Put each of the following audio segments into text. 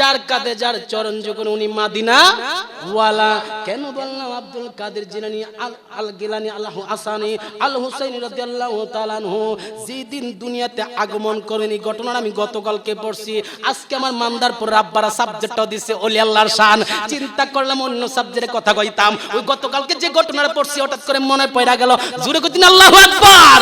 যার কাঁধে যার চরণ যখন উনি মাদিনা ওয়ালা, কেন বললাম আব্দুল কাদের জিলানি, আল আল গিলানি আল্লাহ আসানি আল হুসাইন যেদিন দুনিয়াতে আগমন করেন, ঘটনাটা আমি গতকালকে পড়ছি। আজকে আমার মান্দারপুর রাব্বারা সাবজেক্টটাও দিছে ওলি আল্লাহর শান। চিন্তা করলাম অন্য সাবজেক্টে কথা কইতাম। ওই গতকালকে যে ঘটনাটা পড়ছি, হঠাৎ করে মনে পড়া গেল জুড়ে কইতেন আল্লাহু আকবার!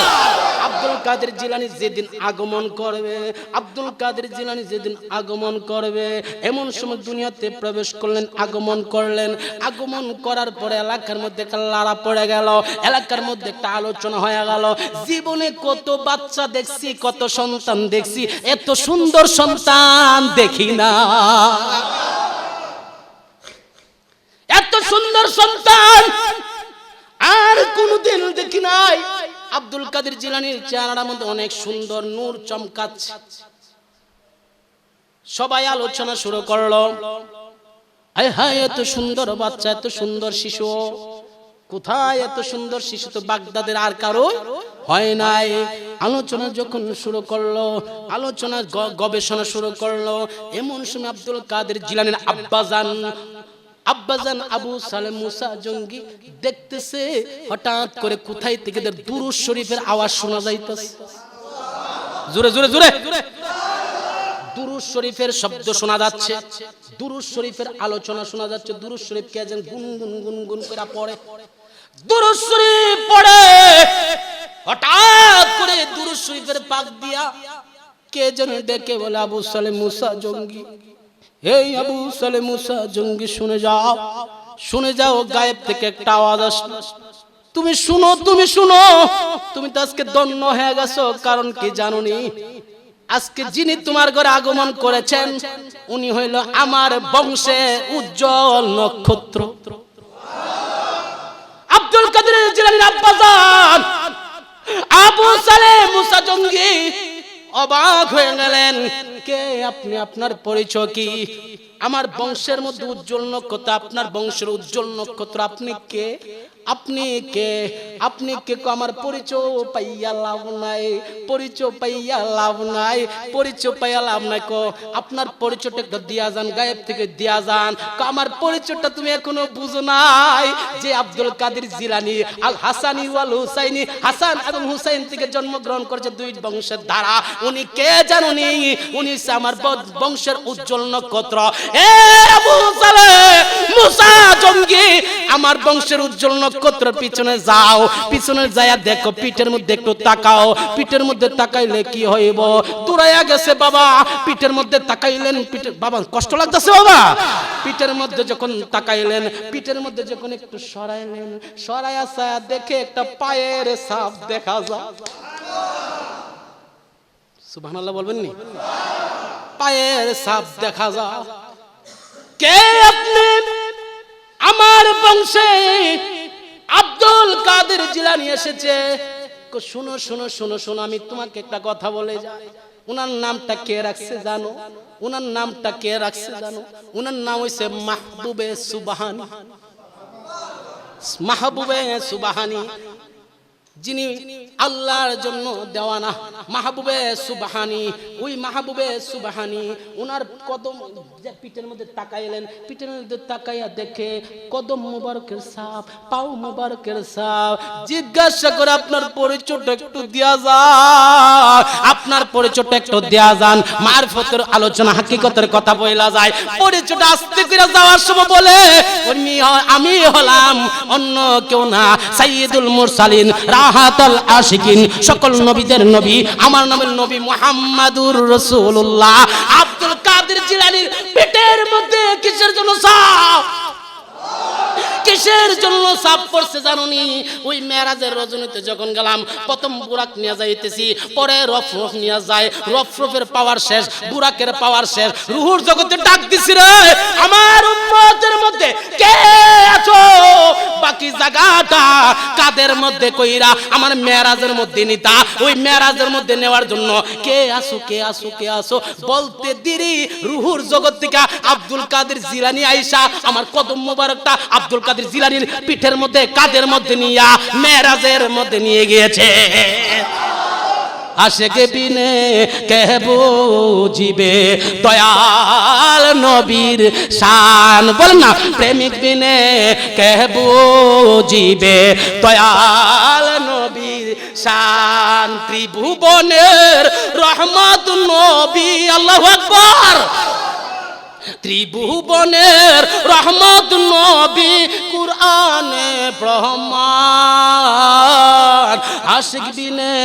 কাদের জিলানি যেদিন আগমন করবে, আব্দুল কাদের জিলানি যেদিন আগমন করবে, এমন সময় দুনিয়াতে প্রবেশ করলেন, আগমন করলেন। আগমন করার পরে এলাকার মধ্যে একটা লাড়া পড়ে গেল, এলাকার মধ্যে একটা আলোচনা হয়ে গেল। জীবনে কত বাচ্চা দেখছি, কত সন্তান দেখছি, এত সুন্দর সন্তান দেখি না। এত সুন্দর সন্তান আর কোনদিন দেখি নাই। আব্দুল কাদের জিলানির চেহারার মধ্যে অনেক সুন্দর নূর চমকাচ্ছে সবাই আলোচনা শুরু করল। হায় হায়, এত সুন্দর বাচ্চা, এত সুন্দর শিশু। কোথায় এত সুন্দর শিশু তো বাগদাদের আর কারও হয় নাই। আলোচনা যখন শুরু করল আলোচনা গবেষণা শুরু করল, এমন সময় আব্দুল কাদের জিলানের আব্বাজান আব্বাজান আবু সালেম মুসা জঙ্গি দেখতেছে, হঠাৎ করে কোথায় থেকে দুরুজ শরীফের আওয়াজ শোনা যাইতেছে। জোরে জোরে দুরুজ শরীফের শব্দ শোনা যাচ্ছে শরীফের আলোচনা শোনা যাচ্ছে শরীফ কে যেন করে পড়ে। শরীফ পড়ে, হঠাৎ করে শরীফের পাক দিয়া কে যেন ডেকে বলে, আবু সালে মুসা জঙ্গি। এই আবু সালে মুসা জঙ্গি শুনে যাও। শুনে যাও, গায়েব থেকে একটা আওয়াজ আসলো। তুমি শুনো তুমি শুনো। তুমি তো আজকে দন্য হয়ে গেছো, কারণ কি জানোনি? আজকে যিনি তোমার ঘরে আগমন করেছেন, উনি হইল আমার বংশে উজ্জ্বল নক্ষত্র। আব্দুল কাদের জিলানির আব্বাজান আবু সালে মুসা জঙ্গি অবাক হয়ে গেলেন। কে আপনি? আপনার পরিচয় কি? আমার বংশের মধ্যে উজ্জ্বল নক্ষত্র, আপনার বংশের উজ্জ্বল নক্ষত্র, আপনি কে? আপনি কে? আপনি কে আমার পরিচয় পাইয়া লাভ নাই, পরিচয় পাইয়া লাভ নাই, পরিচয় পাইয়া লাভ নাই কো, আপনার পরিচয়টা দিয়া যান, গায়েব থেকে দিয়া যান। আমার পরিচয়টা তুমি এখনও বুঝো নাই। যে আব্দুল কাদের জিলানি, আল হাসানি ওয়াল হুসাইনি, হাসান এবং হুসাইন থেকে জন্মগ্রহণ করেছে দুই বংশের দ্বারা। উনি কে জানুনি উনি? আমার বংশের উজ্জ্বল নক্ষত্র। এ আবু সালে মুসা জঙ্গি, আমার বংশের উজ্জ্বল নক্ষত্রের পিছনে যাও। পিছনে যায়া দেখো, পিঠের মধ্যে একটু তাকাও। পিঠের মধ্যে তাকাইলে কি হইব? দূরাইয়া গেছে বাবা। পিঠের মধ্যে তাকাইলেন পিঠের বাবা, কষ্ট লাগতেছে বাবা। পিঠের মধ্যে যখন তাকাইলেন, পিঠের মধ্যে যখন একটু সরাইলেন, সরাইয়া ছায়া দেখে একটা পায়ের সাপ দেখা যায়। সুবহানাল্লাহ বলবেন নি? পায়ের সাপ দেখা যায়। কে আপনি? আমার বংশে আব্দুল কাদের জিলানি এসেছে। শোনো শোনো শোনো শোনো, আমি তোমাকে একটা কথা বলে যাই। উনার নামটা কে রাখছে জানো? উনার নামটা কে রাখছে জানো? উনার নাম হইছে মাহবুবে সুবাহানি। মাহবুবে সুবাহানি। যিনি আল্লাহর জন্য দেওয়ানা মাহবুবে সুবাহানি, ওই মাহবুবে সুবাহানি ওনার কদম পিঠের মধ্যে তাকাইলেন, পিঠের মধ্যে তাকাইয়া দেখে কদম মুবারকের সাপ, পাও মুবারকের সাপ। জিজ্ঞাসা করে আপনার পরিচয়টা একটু দেয়া যায় আপনার পরিচয়টা একটু দেয়া যান। মারফতের আলোচনা হাকিকতের কথা বইলা যায়। পরিচয়টা আস্তে করে যাওয়ার সময় বলে আমি হলাম অন্য কেউ না, সাইয়্যিদুল মুরসালিন। রাহাতাল আশিকিন, সকল নবীদের নবী, আমার নামের নবী মুহাম্মাদুর রসুল্লাহ আব্দুল কাদের জিলানীর পেটের মধ্যে কিসের জন্য সাপ কিসের জন্য জানুনি। ওই মেরাজের রজনীতে যখন গেলাম, প্রথম নিয়ে যাইতেছি, পরে রফ রফ নিয়ে যায়। রফ রফের পাওয়ার শেষ পাওয়ার শেষ। রুহুর জগতে ডাক দিছি রে, আমার উম্মতের মধ্যে কে আছো? বাকি জায়গাটা কাদের মধ্যে কইরা আমার মেরাজের মধ্যে নিতা? ওই মেরাজের মধ্যে নেওয়ার জন্য কে আসো কে আসো কে আসো বলতে দিরি, রুহুর জগৎ থেকে আব্দুল কাদের জিলানি আইসা, আমার কদম মোবারকটা আব্দুল কাদের জিলানির পিঠের মধ্যে কাদের মধ্যে নিয়া, মেরাজের মধ্যে নিয়ে গিয়েছে। আশেক বিনে কে বুঝিবে, দয়াল নবীর শান। বল না, প্রেমিক বিনে কে বুঝিবে, দয়াল নবীর শান। ত্রিভুবনের রহমত নবী, আল্লাহু আকবার। ত্রিভুবনের রহমত নবী কুরআনে ব্রহ্মান আশিক বিনে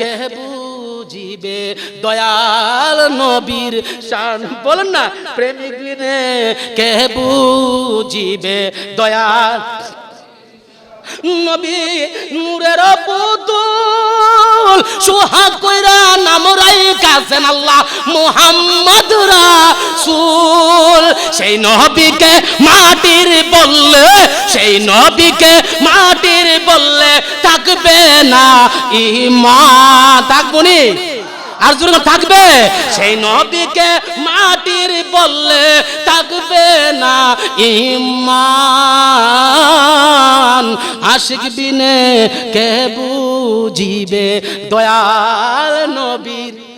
কে বুঝিবে? দয়াল নবীর শান। বলেন না, প্রেমিক বিনে কে বুঝিবে? দয়াল নবী নূরের পুতুল সোহাগ কইরা নাম রাইকাছেন আল্লাহ মুহাম্মদ রাসূল। সেই নবীকে মাটির বললে, সেই নবীকে মাটির বললে থাকবে না ইমান থাকবনি আর জোরে থাকবে? সেই নবীকে মাটির বললে থাকবে না ইমান আশিক বিনে কে বুঝিবে? দয়াল নবীর